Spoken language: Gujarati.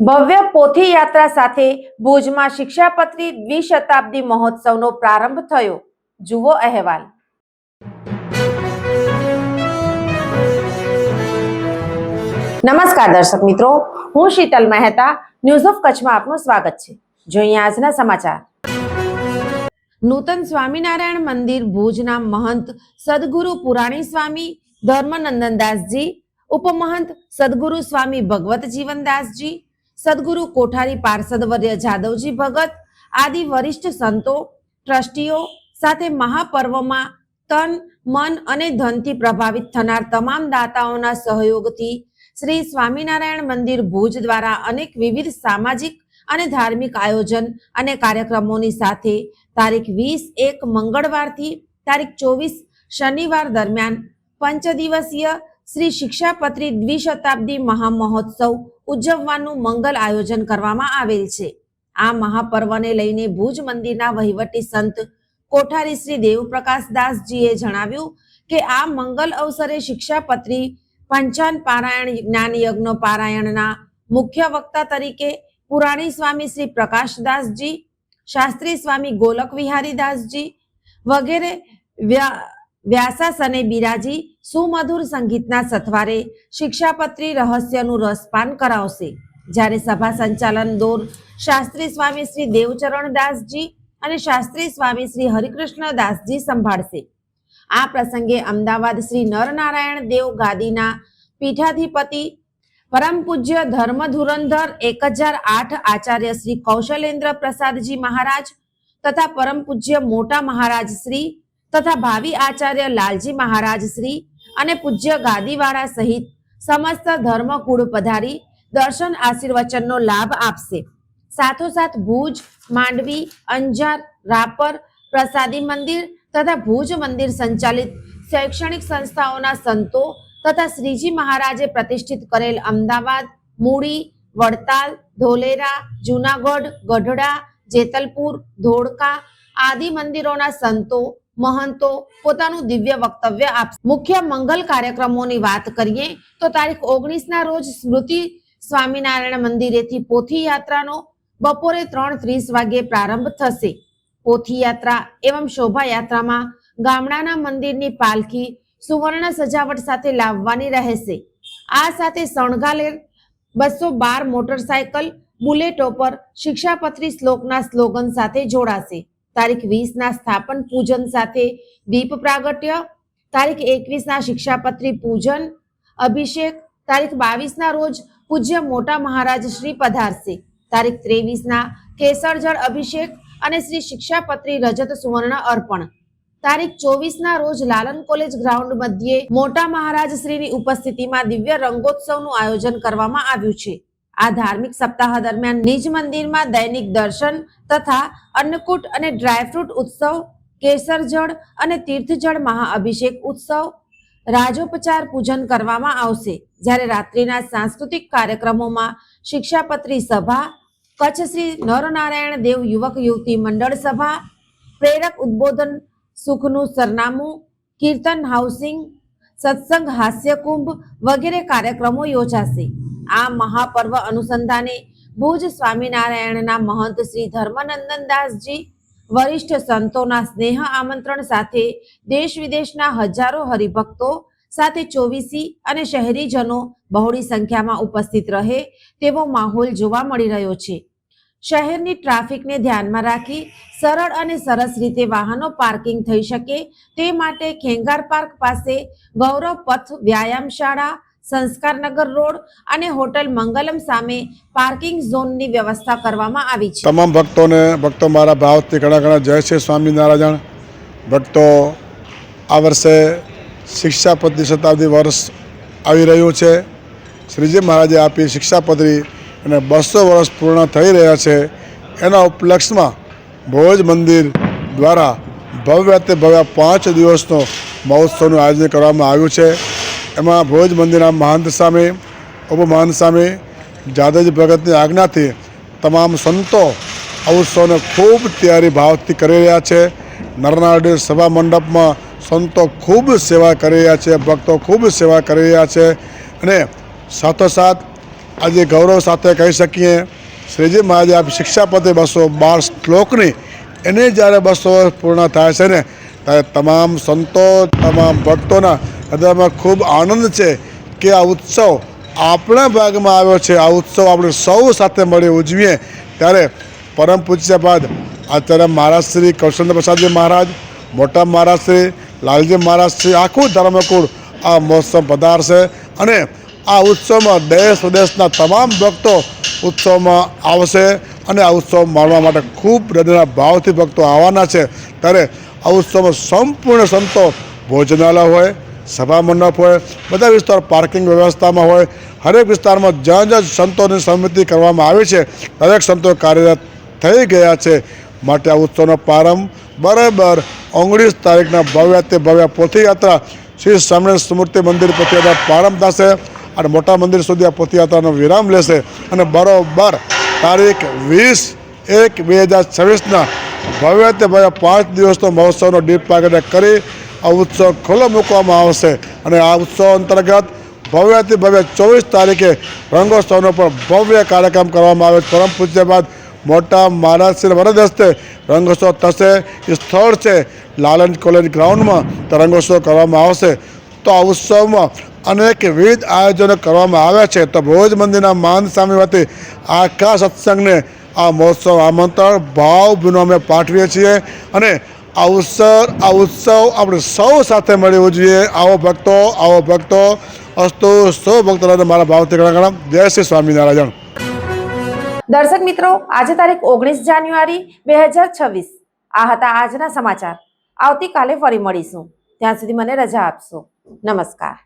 ભવ્ય પોથી યાત્રા સાથે ભુજમાં શિક્ષાપત્રી દ્વિશતાબ્દી મહોત્સવનો પ્રારંભ થયો. જુઓ અહેવાલ. નમસ્કાર દર્શક મિત્રો, હું શીતલ મહેતા ન્યૂઝ ઓફ કચ્છમાં આપનું સ્વાગત છે. જોઈએ આજના સમાચાર. નૂતન સ્વામિનારાયણ મંદિર ભુજના મહંત સદગુરુ પુરાણી સ્વામી ધર્મનંદનદાસજી ઉપમહંત સદગુરુ સ્વામી ભગવત જીવનદાસજી સદગુરુ કોઠારી પાર્ષદવર્ય જાદવજી ભગત, આદિ વરિષ્ઠ સંતો, ટ્રસ્ટીઓ સાથે મહાપર્વમાં તન, મન અને ધનથી પ્રભાવિત થનાર તમામ દાતાઓના સહયોગથી શ્રી સ્વામિનારાયણ મંદિર ભુજ દ્વારા અનેક વિવિધ સામાજિક અને ધાર્મિક આયોજન અને કાર્યક્રમોની સાથે તારીખ વીસ એક મંગળવારથી તારીખ ચોવીસ શનિવાર દરમિયાન પંચ દિવસીય શ્રી શિક્ષાપત્રી દ્વિશતાબ્દી મહામહોત્સવ ઉજવવાનું મંગલ આયોજન કરવામાં આવેલ છે. આ મહાપર્વને લઈને ભુજ મંદિરના વહીવટી સંત કોઠારી શ્રી દેવપ્રકાશ દાસજીએ જણાવ્યું કે આ મંગલ અવસરે શિક્ષાપત્રી પંચાન પારાયણ જ્ઞાન યજ્ઞ પારાયણના મુખ્ય વક્તા તરીકે પુરાણી સ્વામી શ્રી પ્રકાશદાસજી શાસ્ત્રી સ્વામી ગોલક વિહારી દાસજી વગેરે વ્યા- વ્યાસાસને બિરાજી સુમધુર સંગીતના સથવારે શિક્ષાપત્રી રહસ્યનું રસપાન કરાવશે. જ્યારે સભા સંચાલન દોર શાસ્ત્રી સ્વામી શ્રી દેવચરણ દાસજી અને શાસ્ત્રી સ્વામી શ્રી હરિકૃષ્ણ દાસજી સંભાળશે. આ પ્રસંગે અમદાવાદ શ્રી નરનારાયણ દેવ ગાદીના પીઠાધિપતિ પરમ પૂજ્ય ધર્મ ધુરંધર એક હજાર આઠ આચાર્ય શ્રી કૌશલેન્દ્ર પ્રસાદજી મહારાજ તથા પરમ પૂજ્ય મોટા મહારાજ શ્રી તથા ભાવિ આચાર્ય લાલજી મહારાજ શ્રી અને પૂજ્ય ગાદીવાળા સહિત સમસ્ત ધર્મકુળ પધારી દર્શન આશીર્વચનનો લાભ આપશે. સાથોસાથ ભુજ, માંડવી, અંજાર, રાપર, પ્રસાદી મંદિર તથા ભુજ મંદિર સંચાલિત શૈક્ષણિક સંસ્થાઓના સંતો તથા શ્રીજી મહારાજે પ્રતિષ્ઠિત કરેલ અમદાવાદ, મૂડી, વડતાલ, ધોલેરા, જુનાગઢ, ગઢડા, જેતલપુર, ધોળકા આદિ મંદિરોના સંતો મહંતો પોતાનું દિવ્ય વક્તવ્ય આપશે. મુખ્ય મંગલ કાર્યક્રમોની વાત કરીએ તો તારીખ ઓગણીસ ના રોજ સ્મૃતિ સ્વામિનારાયણ મંદિરેથી પોથી યાત્રાનો બપોરે ત્રણ ત્રીસ વાગ્યે પ્રારંભ થશે. પોથી યાત્રા એવં શોભાયાત્રામાં ગામડાના મંદિરની પાલખી સુવર્ણ સજાવટ સાથે લાવવાની રહેશે. આ સાથે શણગાલેર, બસો બાર મોટરસાયકલ, બુલેટો પર શિક્ષાપત્રી શ્લોકના સ્લોગન સાથે જોડાશે. તારીખ વીસ ના સ્થાપન પૂજન સાથે દીપ પ્રાગટ્ય, તારીખ એકવીસ ના શિક્ષાપત્રી પૂજન, અભિષેક, તારીખ બાવીસ ના રોજ પૂજ્ય મોટા મહારાજ શ્રી પધારશે. તારીખ ત્રેવીસ ના કેસર જળ અભિષેક અને શ્રી શિક્ષાપત્રી રજત સુવર્ણ અર્પણ. તારીખ ચોવીસ ના રોજ લાલન કોલેજ ગ્રાઉન્ડ મધ્યે મોટા મહારાજ શ્રીની ઉપસ્થિતિમાં દિવ્ય રંગોત્સવનું આયોજન કરવામાં આવ્યું છે. આ ધાર્મિક સપ્તાહ દરમિયાન નિજ મંદિરમાં દૈનિક દર્શન તથા અન્નકૂટ અને ડ્રાયફ્રૂટ ઉત્સવ, કેસર જળ અને તીર્થજળ મહાઅભિષેક ઉત્સવ, રાજોપચાર પૂજન કરવામાં આવશે. જ્યારે રાત્રિના સાંસ્કૃતિક કાર્યક્રમોમાં શિક્ષાપત્રી સભા, કચ્છ શ્રી નરનારાયણ દેવ યુવક યુવતી મંડળ સભા, પ્રેરક ઉદ્બોધન સુખનું સરનામું, કીર્તન હાઉસિંગ, સત્સંગ હાસ્યકુંભ વગેરે કાર્યક્રમો યોજાશે. આ મહાપર્વ અનુસંધાને ભુજ સ્વામિનારાયણના મહંત શ્રી ધર્મનંદનદાસજી, વરિષ્ઠ સંતોના સ્નેહ આમંત્રણ સાથે દેશ વિદેશના હજારો હરિભક્તો સાથે ચોવીસી અને શહેરીજનો બહોળી સંખ્યામાં ઉપસ્થિત રહે તેવો માહોલ જોવા મળી રહ્યો છે. શહેરની ટ્રાફિકને ધ્યાનમાં રાખી સરળ અને સરસ રીતે વાહનો પાર્કિંગ થઈ શકે તે માટે ખેંગાર પાર્ક પાસે ગૌરવ પથ વ્યાયામ શાળા સંસ્કારનગર રોડ અને હોટલ મંગલમ સામે પાર્કિંગ ઝોનની વ્યવસ્થા કરવામાં આવી છે. તમામ ભક્તોને, ભક્તો મારા ભાવથી ઘણા ઘણા જય શ્રી સ્વામિનારાયણ. ભક્તો આ વર્ષે શિક્ષાપત્રી શતાબ્દી વર્ષ આવી રહ્યું છે. શ્રીજી મહારાજે આપી શિક્ષાપત્રી અને બસો વર્ષ પૂર્ણ થઈ રહ્યા છે. એના ઉપલક્ષમાં ભોજ મંદિર દ્વારા ભવ્ય તે ભવ્ય પાંચ દિવસનો મહોત્સવનું આયોજન કરવામાં આવ્યું છે. એમાં ભોજ મંદિરના મહંત સામે, ઉપમહંત સામે, જાદવજી ભગતની આજ્ઞાથી તમામ સંતો આ ઉત્સવને ખૂબ તૈયારી ભાવથી કરી રહ્યા છે. નરનાડી સભા મંડપમાં સંતો ખૂબ સેવા કરી રહ્યા છે, ભક્તો ખૂબ સેવા કરી રહ્યા છે અને સાથોસાથ આજે ગૌરવ સાથે કહી શકીએ, શ્રીજી મહારાજે આ શિક્ષાપતિ બસો બાર શ્લોકની, એને જ્યારે બસો પૂર્ણ થાય છે ને તમામ સંતો, તમામ ભક્તોના હૃદયમાં ખૂબ આનંદ છે કે આ ઉત્સવ આપણા ભાગમાં આવ્યો છે. આ ઉત્સવ આપણે સૌ સાથે મળી ઉજવીએ. ત્યારે પરમ પૂજ્ય બાદ આચાર્ય મહારાજ શ્રી કૌશલ પ્રસાદજી મહારાજ, મોટા મહારાજ શ્રી, લાલજી મહારાજ શ્રી, આખું ધર્મકુળ આ મહોત્સવ પધારશે. અને આ ઉત્સવમાં દેશ વિદેશના તમામ ભક્તો ઉત્સવમાં આવશે. અને આ ઉત્સવ માણવા માટે ખૂબ હૃદયના ભાવથી ભક્તો આવવાના છે. ત્યારે આ ઉત્સવમાં સંપૂર્ણ સંતો ભોજનાલય હોય, સભા મંડપ હોય, બધા વિસ્તાર પાર્કિંગ વ્યવસ્થામાં હોય, હરેક વિસ્તારમાં જ્યાં જ્યાં સંતોની સમિતિ કરવામાં આવી છે, દરેક સંતો કાર્યરત થઈ ગયા છે. માટે આ ઉત્સવનો પ્રારંભ બરાબર ઓગણીસ તારીખના ભવ્ય તે ભવ્ય પોથીયાત્રા શ્રી સ્વામિનારાયણ સ્મૃતિ મંદિર પોથીયાત્રા પ્રારંભ થશે અને મોટા મંદિર સુધી આ પોથીયાત્રાનો વિરામ લેશે. અને બરોબર તારીખ વીસ એક બે હજાર છવ્વીસના ભવ્ય તે ભવ્ય પાંચ દિવસનો મહોત્સવનો ડીપ પ્રાગટ્ય કરી આ ઉત્સવ ખુલ્લો મૂકવામાં આવશે. અને આ ઉત્સવ અંતર્ગત ભવ્યથી ભવ્ય ચોવીસ તારીખે રંગોત્સવનો પણ ભવ્ય કાર્યક્રમ કરવામાં આવે. પરમ પૂજ્ય બાદ મોટા મહારાજશ્રી વરદ હસ્તે રંગોત્સવ થશે. એ સ્થળ છે લાલન કોલેજ ગ્રાઉન્ડમાં. તો રંગોત્સવ કરવામાં આવશે. તો આ ઉત્સવમાં અનેકવિધ આયોજનો કરવામાં આવ્યા છે. તો ભોજ મંદિરના માન સામે વતી આખા સત્સંગને આ મહોત્સવ આમંત્રણ ભાવભીનું અમે પાઠવીએ છીએ અને આ ઉત્સવ આ ઉત્સવ આપણે સૌ સાથે મળવું જોઈએ આવો ભક્તો આવો ભક્તો. અસ્તુ, સૌ ભક્તોને મારા ભાવથી ઘણા. જય શ્રી સ્વામિનારાયણ. દર્શક મિત્રો, આજે તારીખ ઓગણીસ જાન્યુઆરી બે હજાર છવ્વીસ. આ હતા આજના સમાચાર. આવતીકાલે ફરી મળીશું. ત્યાં સુધી મને રજા આપશો. નમસ્કાર.